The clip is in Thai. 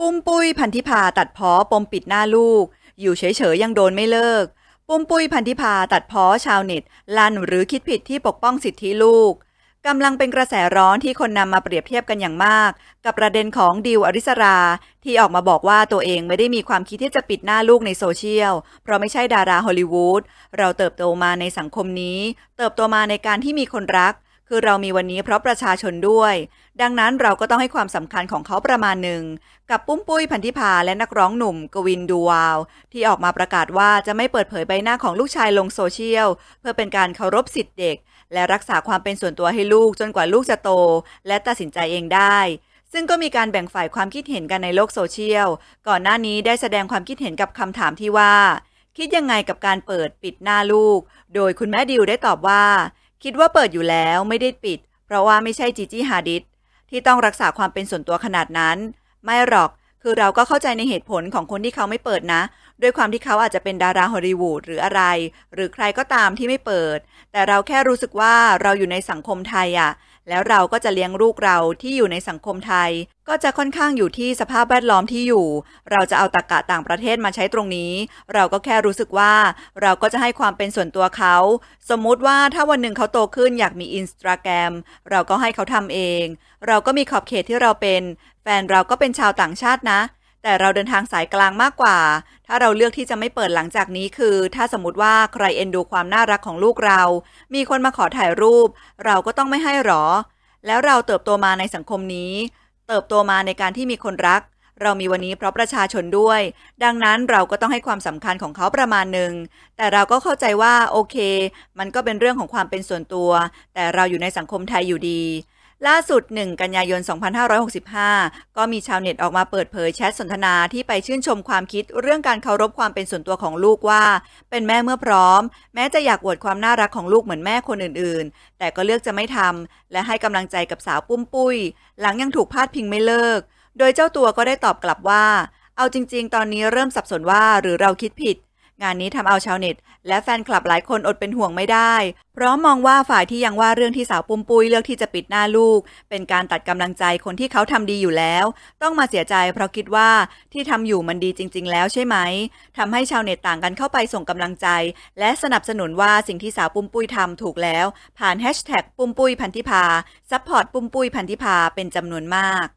ปุ้มปุ้ยพันธิพาตัดพ้อปมปิดหน้าลูก อยู่เฉยๆยังโดนไม่เลิก ปุ้มปุ้ยพันธิพาตัดพ้อชาวเน็ตลั่นหรือคิดผิดที่ปกป้องสิทธิลูกกำลังเป็นกระแสร้อนที่คนนำมาเปรียบเทียบกันอย่างมาก กับประเด็นของดิวอริสรา ที่ออกมาบอกว่าตัวเองไม่ได้มีความคิดที่จะปิดหน้าลูกในโซเชียล เพราะไม่ใช่ดาราฮอลลีวูดเราเติบโตมาในสังคมนี้ เติบโตมาในการที่มีคนรัก คือเรามีวันนี้เพราะประชาชนด้วย ดังนั้นเราก็ต้องให้ความสำคัญของเขาประมาณหนึ่ง กับปุ้มปุ้ยพันธิพาและนักร้องหนุ่มกวินดูวาว ที่ออกมาประกาศว่าจะไม่เปิดเผยใบหน้าของลูกชายลงโซเชียล เพื่อเป็นการเคารพสิทธิเด็ก และรักษาความเป็นส่วนตัวให้ลูกจนกว่าลูกจะโต และตัดสินใจเองได้ ซึ่งก็มีการแบ่งฝ่ายความคิดเห็นกันในโลกโซเชียล ก่อนหน้านี้ได้แสดงความคิดเห็นกับคำถามที่ว่าคิดยังไงกับการเปิดปิดหน้าลูก โดยคุณแม่ดิวได้ตอบว่า คิดว่าเปิดอยู่แล้วไม่ได้ปิด เพราะว่าไม่ใช่จีจี้ฮาดิสที่ต้องรักษาความเป็นส่วนตัวขนาดนั้น ไม่หรอกคือเราก็เข้าใจในเหตุผลของคนที่เขาไม่เปิดนะด้วยความที่เขาอาจจะเป็นดาราฮอลลีวูดหรืออะไร หรือใครก็ตามที่ไม่เปิด แต่เราแค่รู้สึกว่าเราอยู่ในสังคมไทยอะแล้วเราก็จะเลี้ยงลูกเราที่อยู่ในสังคมไทย ก็จะค่อนข้างอยู่ที่สภาพแวดล้อมที่อยู่ เราจะเอาตากะต่างประเทศมาใช้ตรงนี้ เราก็แค่รู้สึกว่าเราก็จะให้ความเป็นส่วนตัวเขา สมมุติว่าถ้าวันหนึ่งเขาโตขึ้นอยากมีอินสตาแกรมเราก็ให้เขาทำเอง เราก็มีขอบเขตที่เราเป็น แฟนเราก็เป็นชาวต่างชาตินะ แต่เราเดินทางสายกลางมากกว่า ถ้าเราเลือกที่จะไม่เปิดหลังจากนี้คือ ถ้าสมมติว่าใครเอ็นดูความน่ารักของลูกเรา มีคนมาขอถ่ายรูป เราก็ต้องไม่ให้หรอ แล้วเราเติบโตมาในสังคมนี้ เติบโตมาในการที่มีคนรัก เรามีวันนี้เพราะประชาชนด้วย ดังนั้นเราก็ต้องให้ความสำคัญของเขาประมาณหนึ่ง แต่เราก็เข้าใจว่าโอเค มันก็เป็นเรื่องของความเป็นส่วนตัว แต่เราอยู่ในสังคมไทยอยู่ดี ล่าสุด 1 กันยายน 2565 ก็มีชาวเน็ตออกมาเปิดเผยแชทสนทนาที่ไปชื่นชมความคิดเรื่องการเคารพความเป็นส่วนตัวของลูกว่า เป็นแม่เมื่อพร้อม แม้จะอยากอวดความน่ารักของลูกเหมือนแม่คนอื่นๆ แต่ก็เลือกจะไม่ทำและให้กำลังใจกับสาวปุ้มปุ้ย หลังยังถูกพาดพิงไม่เลิก โดยเจ้าตัวก็ได้ตอบกลับว่า เอาจริง ๆ ตอนนี้เริ่มสับสนว่าหรือเราคิดผิด งานนี้ทำเอาชาวเน็ต และแฟนคลับหลายคนอดเป็นห่วงไม่ได้ เพราะมองว่าฝ่ายที่ยังว่าเรื่องที่สาวปุ้มปุ้ยเลือกที่จะปิดหน้าลูก เป็นการตัดกำลังใจคนที่เขาทำดีอยู่แล้ว ต้องมาเสียใจเพราะคิดว่าที่ทำอยู่มันดีจริง ๆ แล้วใช่ไหมทำให้ชาวเน็ตต่างกันเข้าไปส่งกำลังใจ และสนับสนุนว่าสิ่งที่สาวปุ้มปุ้ยทำถูกแล้ว ผ่านแฮชแท็กปุ้มปุ้ยพันธิพาซัพพอร์ตปุ้มปุ้ยพันธิพาเป็นจำนวนมาก